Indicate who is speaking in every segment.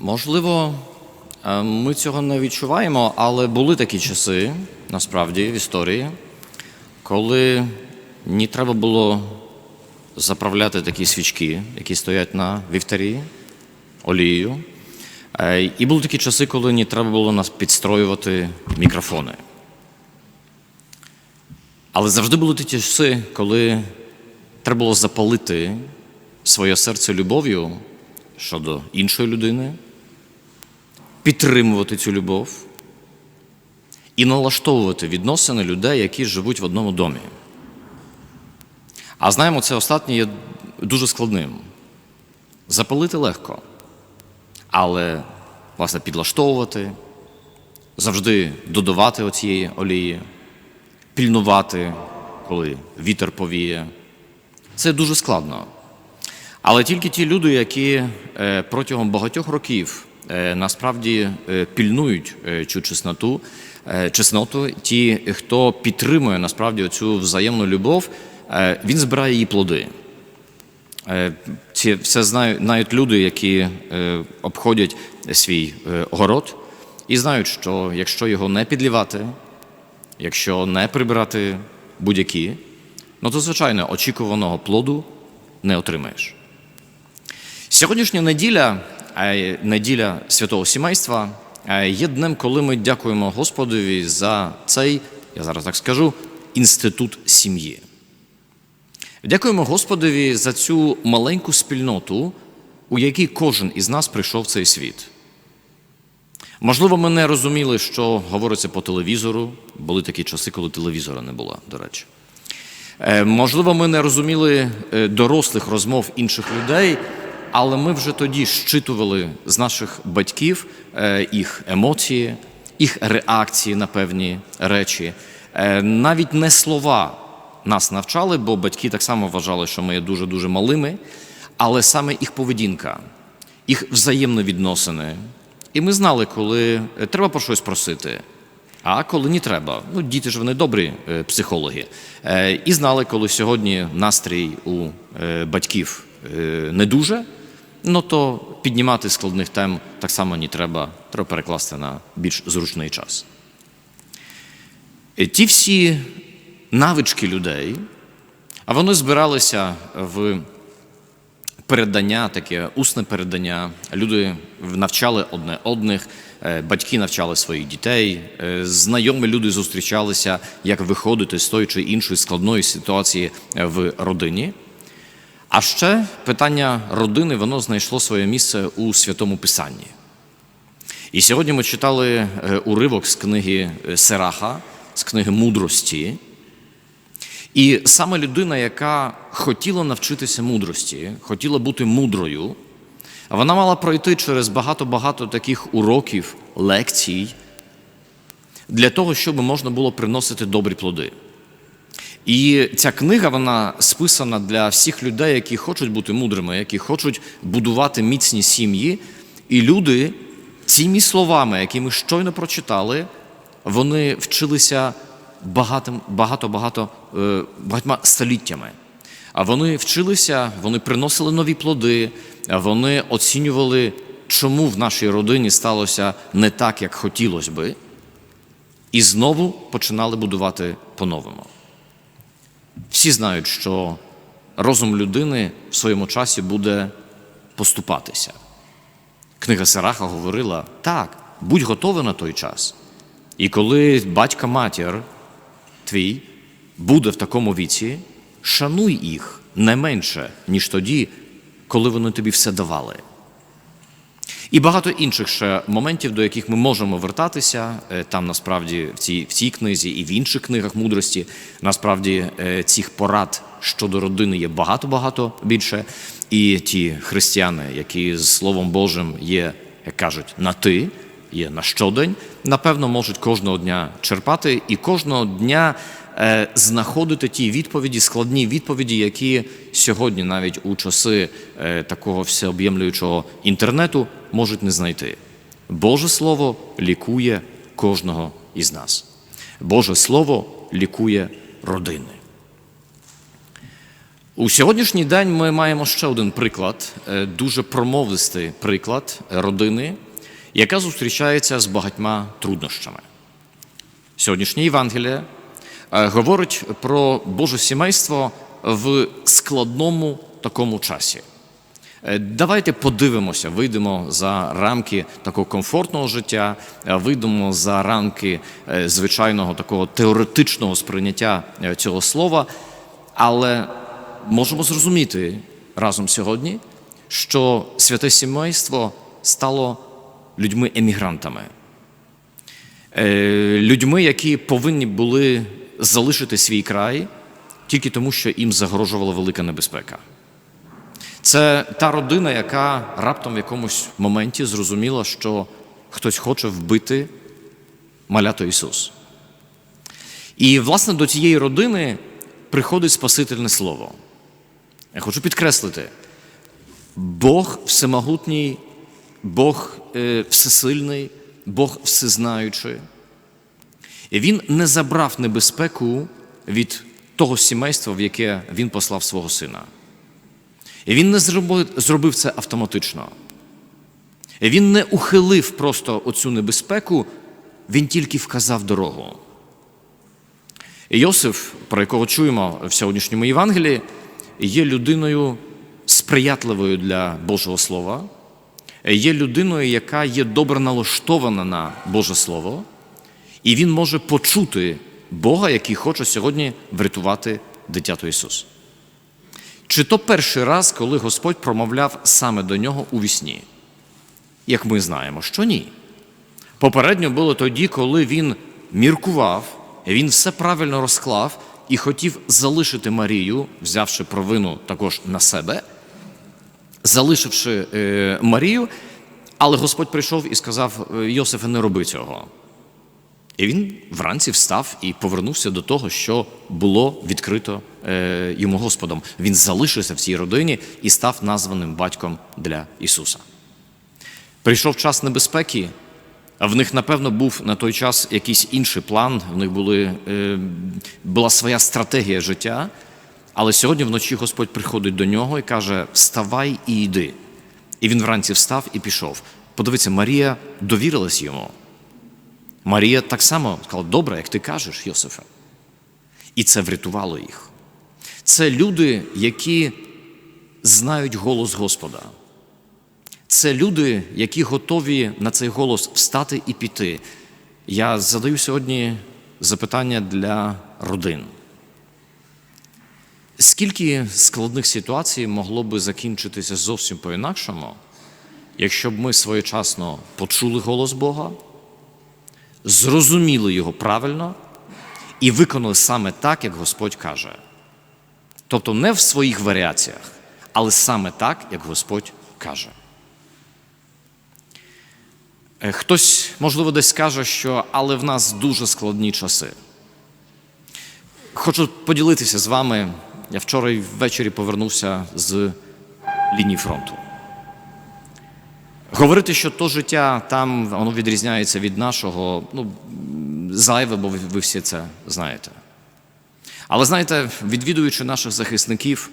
Speaker 1: Можливо, е, ми цього не відчуваємо, але були такі часи, насправді, в історії, коли не треба було заправляти такі свічки, які стоять на вівтарі, олією. Е, І були такі часи, коли не треба було нас підстроювати мікрофони. Але завжди були ті часи, коли треба було запалити своє серце любов'ю щодо іншої людини, підтримувати цю любов і налаштовувати відносини людей, які живуть в одному домі. А знаємо, це останнє є дуже складним. Запалити легко, але власне підлаштовувати, завжди додавати оцієї олії, пільнувати, коли вітер повіє. Це дуже складно. Але тільки ті люди, які е, протягом багатьох років насправді е, пільнують е, цю чесноту, е, чесноту, ті, хто підтримує насправді цю взаємну любов, е, він збирає її плоди. Е, Ці все знають, знають люди, які е, обходять свій е, город, і знають, що якщо його не підлівати, якщо не прибирати будь-які, ну то звичайно очікуваного плоду не отримаєш. Сьогоднішня неділя, е, неділя святого сімейства, е, є днем, коли ми дякуємо Господові за цей, я зараз так скажу, інститут сім'ї. Дякуємо Господові за цю маленьку спільноту, у якій кожен із нас прийшов в цей світ. Можливо, ми не розуміли, що говориться по телевізору. Були такі часи, коли телевізора не було, до речі. Е, Можливо, ми не розуміли е, дорослих розмов інших людей, але ми вже тоді щитували з наших батьків е, їх емоції, їх реакції на певні речі. Е, Навіть не слова нас навчали, бо батьки так само вважали, що ми є дуже-дуже малими, але саме їх поведінка, їх взаємні відносини. І ми знали, коли е, треба про щось просити, а коли не треба. Ну, діти ж вони добрі психологи. І знали, коли сьогодні настрій у батьків не дуже, ну то піднімати складних тем так само не треба, треба перекласти на більш зручний час. Е, Ті всі навички людей, а вони збиралися в передання, таке усне передання. Люди навчали одне одних, е, батьки навчали своїх дітей, е, знайомі люди зустрічалися, як виходити з тої чи іншої складної ситуації в родині. А ще питання родини воно знайшло своє місце у святому Писанні. І сьогодні ми читали е, уривок з книги е, Сераха, з книги мудрості. І саме людина, яка хотіла навчитися мудрості, хотіла бути мудрою, вона мала пройти через багато-багато таких уроків, лекцій для того, щоб можна було приносити добрі плоди. І ця книга вона списана для всіх людей, які хочуть бути мудрими, які хочуть будувати міцні сім'ї. І люди цими словами, які ми щойно прочитали, вони вчилися багатим, багато-багато е, багатьма століттями. А вони вчилися, вони приносили нові плоди, вони оцінювали, чому в нашій родині сталося не так, як хотілося би, і знову починали будувати по-новому. Всі знають, що розум людини в своєму часі буде поступатися. Книга Сараха говорила: так, будь готовий на той час. І коли батька-матір твій буде в такому віці, шануй їх не менше, ніж тоді, коли вони тобі все давали. І багато інших ще моментів, до яких ми можемо вертатися. Е, Там насправді в цій, в цій книзі і в інших книгах мудрості насправді е, цих порад щодо родини є багато-багато більше. І ті християни, які з Словом Божим є, як кажуть, на ти, є на щодень, напевно, можуть кожного дня черпати і кожного дня знаходити ті відповіді, складні відповіді, які сьогодні, навіть у часи е, такого всеоб'ємлюючого інтернету, можуть не знайти. Боже Слово лікує кожного із нас. Боже Слово лікує родини. У сьогоднішній день ми маємо ще один приклад, е, дуже промовистий приклад родини, яка зустрічається з багатьма труднощами. Сьогоднішнє Євангеліє е, говорить про Боже сімейство в складному такому часі. Е, Давайте подивимося, вийдемо за рамки такого комфортного життя, е, вийдемо за рамки е, звичайного такого теоретичного сприйняття е, цього слова, але можемо зрозуміти разом сьогодні, що святе сімейство стало людьми-емігрантами, Е, людьми, які повинні були залишити свій край тільки тому, що їм загрожувала велика небезпека. Це та родина, яка раптом в якомусь моменті зрозуміла, що хтось хоче вбити малято Ісус. І, власне, до цієї родини приходить Спасительне Слово. Я хочу підкреслити: Бог всемогутній, Бог е, всесильний, Бог всезнаючий. Він не забрав небезпеку від того сімейства, в яке Він послав свого сина. І він не зробив, це автоматично. І він не ухилив просто оцю небезпеку, він тільки вказав дорогу. Йосиф, про якого чуємо в сьогоднішньому Євангелії, є людиною сприятливою для Божого Слова, є людиною, яка є добре налаштована на Боже Слово, і він може почути Бога, який хоче сьогодні врятувати дитяту Ісус. Чи то перший раз, коли Господь промовляв саме до нього у вісні? Як ми знаємо, що ні. Попередньо було тоді, коли він міркував, він все правильно розклав і хотів залишити Марію, взявши провину також на себе, залишивши е, Марію, але Господь прийшов і сказав: Йосифе, не роби цього. І він вранці встав і повернувся до того, що було відкрито е, йому Господом. Він залишився в цій родині і став названим батьком для Ісуса. Прийшов час небезпеки, а в них, напевно, був на той час якийсь інший план, в них були, е, була своя стратегія життя. Але сьогодні вночі Господь приходить до нього і каже: Вставай і йди. І він вранці встав і пішов. Подивіться, Марія довірилась йому. Марія так само сказала, добре, як ти кажеш, Йосифе. І це врятувало їх. Це люди, які знають голос Господа. Це люди, які готові на цей голос встати і піти. Я задаю сьогодні запитання для родин. Скільки складних ситуацій могло би закінчитися зовсім по-інакшому, якщо б ми своєчасно почули голос Бога? Зрозуміли його правильно і виконали саме так, як Господь каже. Тобто не в своїх варіаціях, але саме так, як Господь каже. Е, Хтось, можливо, десь скаже, що але в нас дуже складні часи. Хочу поділитися з вами. Я вчора ввечері повернувся з лінії фронту. Говорити, що то життя там воно відрізняється від нашого, ну, зайве, бо ви, всі це знаєте. Але знаєте, відвідуючи наших захисників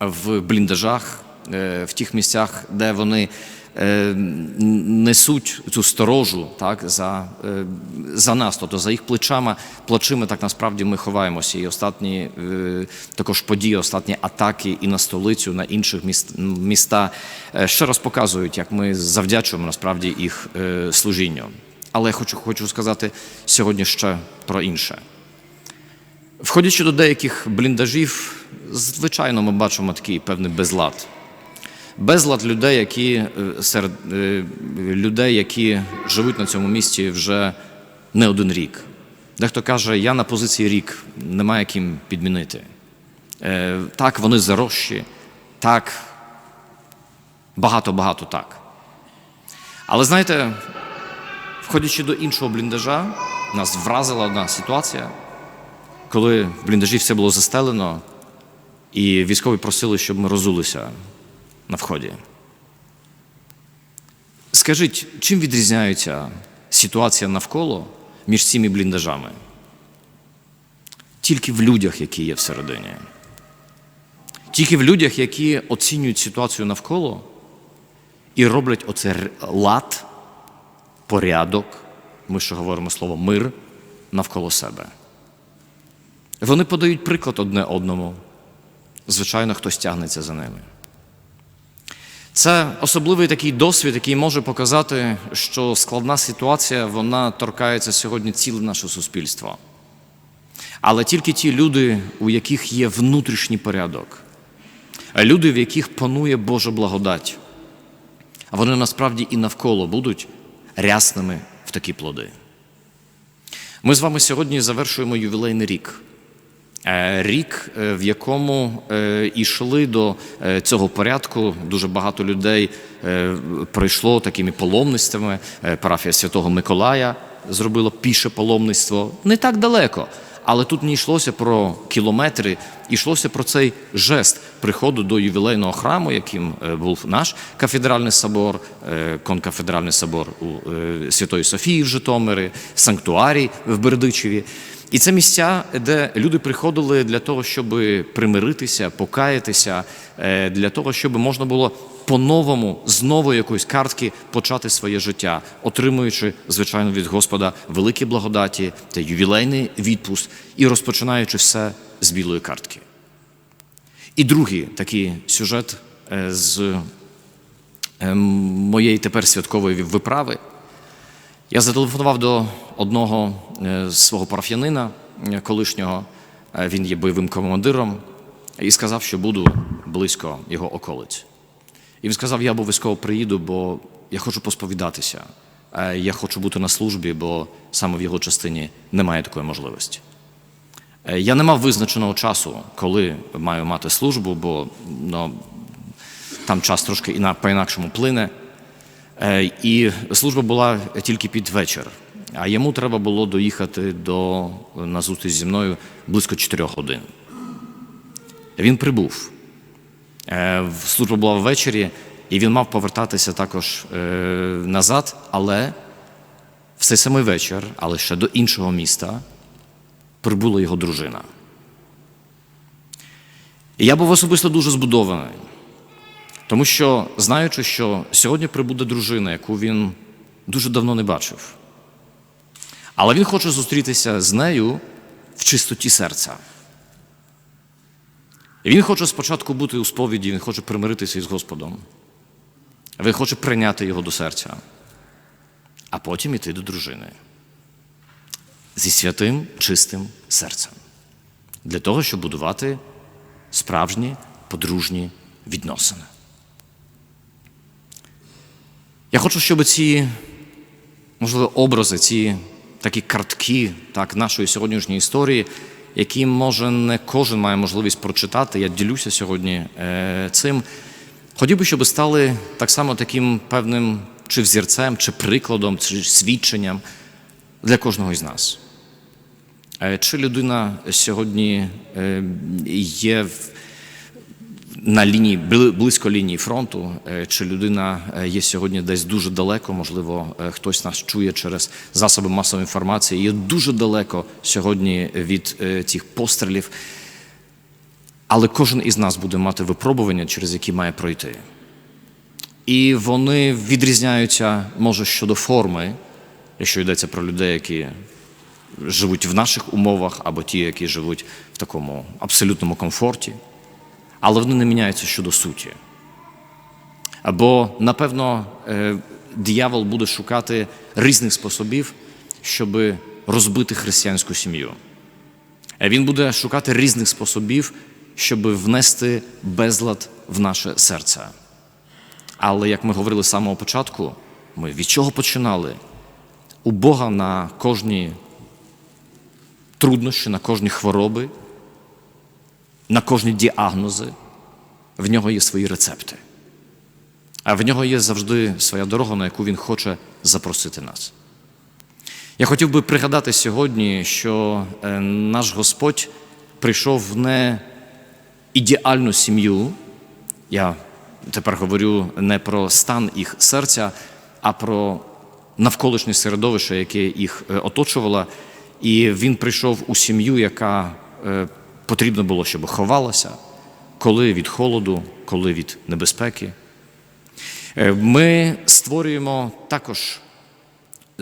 Speaker 1: в бліндажах, е, в тих місцях, де вони несуть цю сторожу так, за, е, за нас, тобто за їх плечами, плечима, так насправді ми ховаємося. І останні е, також події, останні атаки і на столицю, на інших міст, міста е, ще раз показують, як ми завдячуємо насправді їх е, служінню. Але я хочу, хочу сказати сьогодні ще про інше. Входячи до деяких бліндажів, звичайно, ми бачимо такий певний безлад. Безлад людей, які е, серед е, людей, які живуть на цьому місці вже не один рік. Дехто каже, я на позиції рік, немає ким підмінити. Е, Так, вони зарощі, так, багато-багато так. Але знаєте, входячи до іншого бліндажа, нас вразила одна ситуація, коли в бліндажі все було застелено, і військові просили, щоб ми розулися на вході. Скажіть, чим відрізняється ситуація навколо між цими бліндажами? Тільки в людях, які є всередині. тільки в людях, які оцінюють ситуацію навколо і роблять оце лад, порядок, ми ще говоримо слово мир навколо себе. Вони подають приклад одне одному. Звичайно, хтось тягнеться за ними. Це особливий такий досвід, який може показати, що складна ситуація вона торкається сьогодні ціле наше суспільство. Але тільки ті люди, у яких є внутрішній порядок, люди, в яких панує Божа благодать, вони насправді і навколо будуть рясними в такі плоди. Ми з вами сьогодні завершуємо ювілейний рік. Е, Рік, е, в якому йшли до е, цього порядку, дуже багато людей пройшло такими паломництвами. Парафія Святого Миколая зробила піше паломництво не так далеко. Але тут не йшлося про кілометри, йшлося про цей жест приходу до ювілейного храму, яким був наш кафедральний собор, конкафедральний собор у Святої Софії в Житомирі, санктуарій в Бердичеві. І це місця, де люди приходили для того, щоб примиритися, покаятися, е, для того, щоб можна було по-новому з нової якоїсь картки почати своє життя, отримуючи, звичайно, від Господа великі благодаті та ювілейний відпуск і розпочинаючи все з білої картки. І другий такий сюжет е, з е, моєї тепер святкової виправи. Я зателефонував до одного е, свого парафіянина е, колишнього, е, він є бойовим командиром, і сказав, що буду близько його околиць. І він сказав: я обов'язково приїду, бо я хочу посповідатися. Я хочу бути на службі, бо саме в його частині немає такої можливості. Я не мав визначеного часу, коли маю мати службу, бо ну, там час трошки по-інакшому плине. Е, І служба була тільки під вечір. А йому треба було доїхати до, на зустріч зі мною близько 4 годин. Він прибув. Е, Служба була ввечері, і він мав повертатися також е, назад, але в цей самий вечір, але ще до іншого міста, прибула його дружина. Я був особисто дуже збудований. Тому що, знаючи, що сьогодні прибуде дружина, яку він дуже давно не бачив. Але він хоче зустрітися з нею в чистоті серця. І він хоче спочатку бути у сповіді, він хоче примиритися із Господом. Він хоче прийняти його до серця, а потім іти до дружини зі святим, чистим серцем. Для того, щоб будувати справжні подружні відносини. Я хочу, щоб ці, можливо, образи, ці такі картки так, нашої сьогоднішньої історії, які, може, не кожен має можливість прочитати, я ділюся сьогодні е, цим. Хотів би, щоб стали так само таким певним чи взірцем, чи прикладом, чи свідченням для кожного із нас. Е, Чи людина сьогодні е, є в на лінії близько лінії фронту, е, чи людина е, є сьогодні десь дуже далеко, можливо, е, хтось нас чує через засоби масової інформації, є дуже далеко сьогодні від цих пострілів. Але кожен із нас буде мати випробування, через які має пройти. І вони відрізняються, може, щодо форми, якщо йдеться про людей, які живуть в наших умовах, або ті, які живуть в такому абсолютному комфорті але вони не міняються щодо суті. Або, напевно, е, диявол буде шукати різних способів, щоб розбити християнську сім'ю. Е, Він буде шукати різних способів, щоб внести безлад в наше серце. Але, як ми говорили з самого початку, ми від чого починали? У Бога на кожні труднощі, на кожні хвороби, на кожні діагнози в нього є свої рецепти. А в нього є завжди своя дорога, на яку він хоче запросити нас. Я хотів би пригадати сьогодні, що е, наш Господь прийшов в не ідеальну сім'ю. Я тепер говорю не про стан їх серця, а про навколишнє середовище, яке їх е, оточувало. І він прийшов у сім'ю, яка е, потрібно було, щоб ховалася, коли від холоду, коли від небезпеки. Е, Ми створюємо також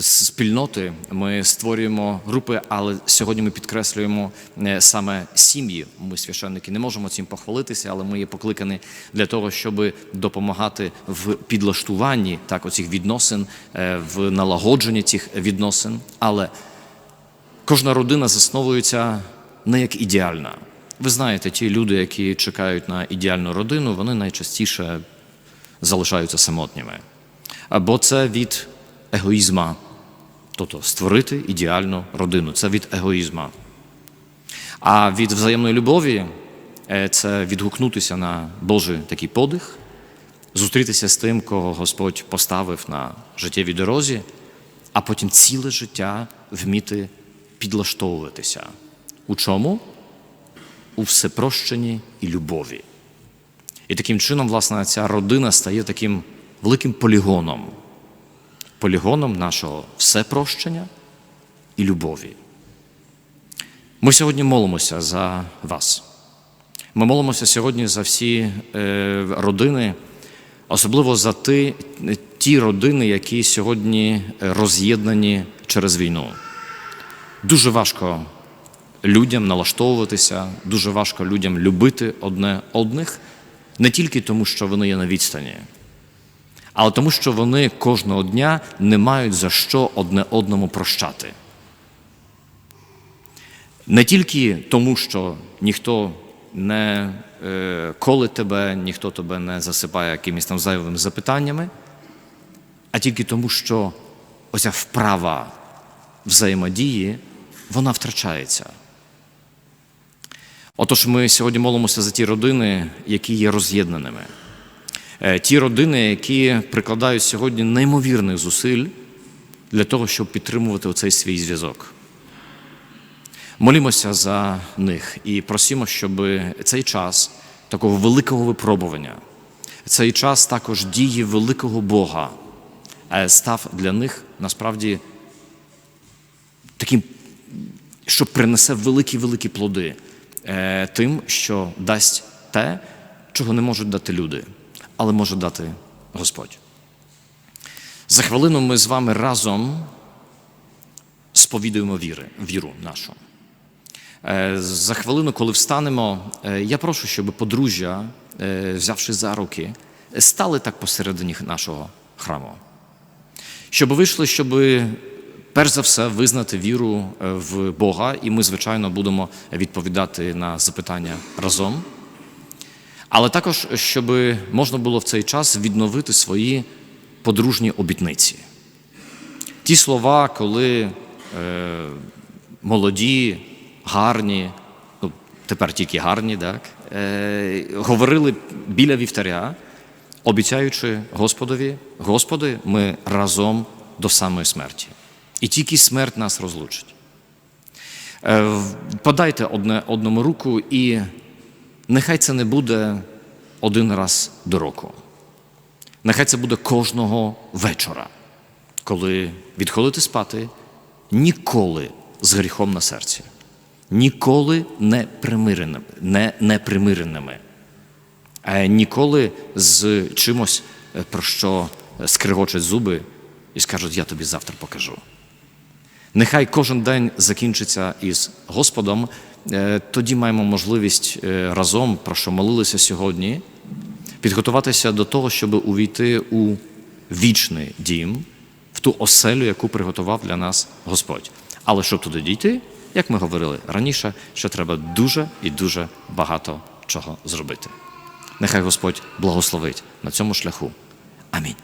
Speaker 1: спільноти, ми створюємо групи, але сьогодні ми підкреслюємо е, саме сім'ї. Ми священники не можемо цим похвалитися, але ми є покликані для того, щоб допомагати в підлаштуванні так оцих відносин, е, в налагодженні цих відносин. Але кожна родина засновується не як ідеальна. Ви знаєте, ті люди, які чекають на ідеальну родину, вони найчастіше залишаються самотніми. Або це від егоїзма, тобто створити ідеальну родину. Це від егоїзма. А від взаємної любові е, це відгукнутися на Божий такий подих, зустрітися з тим, кого Господь поставив на життєвій дорозі, а потім ціле життя вміти підлаштовуватися. У чому? У всепрощенні і любові. І таким чином, власне, ця родина стає таким великим полігоном, полігоном нашого всепрощення і любові. Ми сьогодні молимося за вас. Ми молимося сьогодні за всі е, родини, особливо за ті, ті родини, які сьогодні роз'єднані через війну. Дуже важко людям налаштовуватися, дуже важко людям любити одне одних, не тільки тому, що вони є на відстані, але тому, що вони кожного дня не мають за що одне одному прощати. Не тільки тому, що ніхто не е, колить тебе, ніхто тебе не засипає якимись там зайвими запитаннями, а тільки тому, що оця вправа взаємодії, вона втрачається. Отож, ми сьогодні молимося за ті родини, які є роз'єднаними. Е, Ті родини, які прикладають сьогодні неймовірних зусиль для того, щоб підтримувати оцей свій зв'язок. Молімося за них і просимо, щоб цей час такого великого випробування, цей час також дії великого Бога е, став для них насправді таким, що принесе великі-великі плоди е, тим, що дасть те, чого не можуть дати люди, але може дати Господь. За хвилину ми з вами разом сповідуємо віри, віру нашу. Е, За хвилину, коли встанемо, е, я прошу, щоб подружжя, е, взявши за руки, стали так посередині нашого храму. Щоб вийшли, щоб перш за все визнати віру е, в Бога, і ми, звичайно, будемо відповідати на запитання разом. Але також, щоб можна було в цей час відновити свої подружні обітниці. Ті слова, коли е, молоді, гарні, ну, тепер тільки гарні, так, е, говорили біля вівтаря, обіцяючи Господові, Господи, ми разом до самої смерті. І тільки смерть нас розлучить. Е, подайте одне одному руку, і нехай це не буде один раз до року. Нехай це буде кожного вечора, коли відходите спати ніколи з гріхом на серці, ніколи не примиреними, не, не примиреними, а ніколи з чимось, е, про що скригочать зуби і скажуть, я тобі завтра покажу. Нехай кожен день закінчиться із Господом. Е, Тоді маємо можливість е, разом, про що молилися сьогодні, підготуватися до того, щоб увійти у вічний дім, в ту оселю, яку приготував для нас Господь. Але щоб туди дійти, як ми говорили раніше, ще треба дуже і дуже багато чого зробити. Нехай Господь благословить на цьому шляху. Амінь.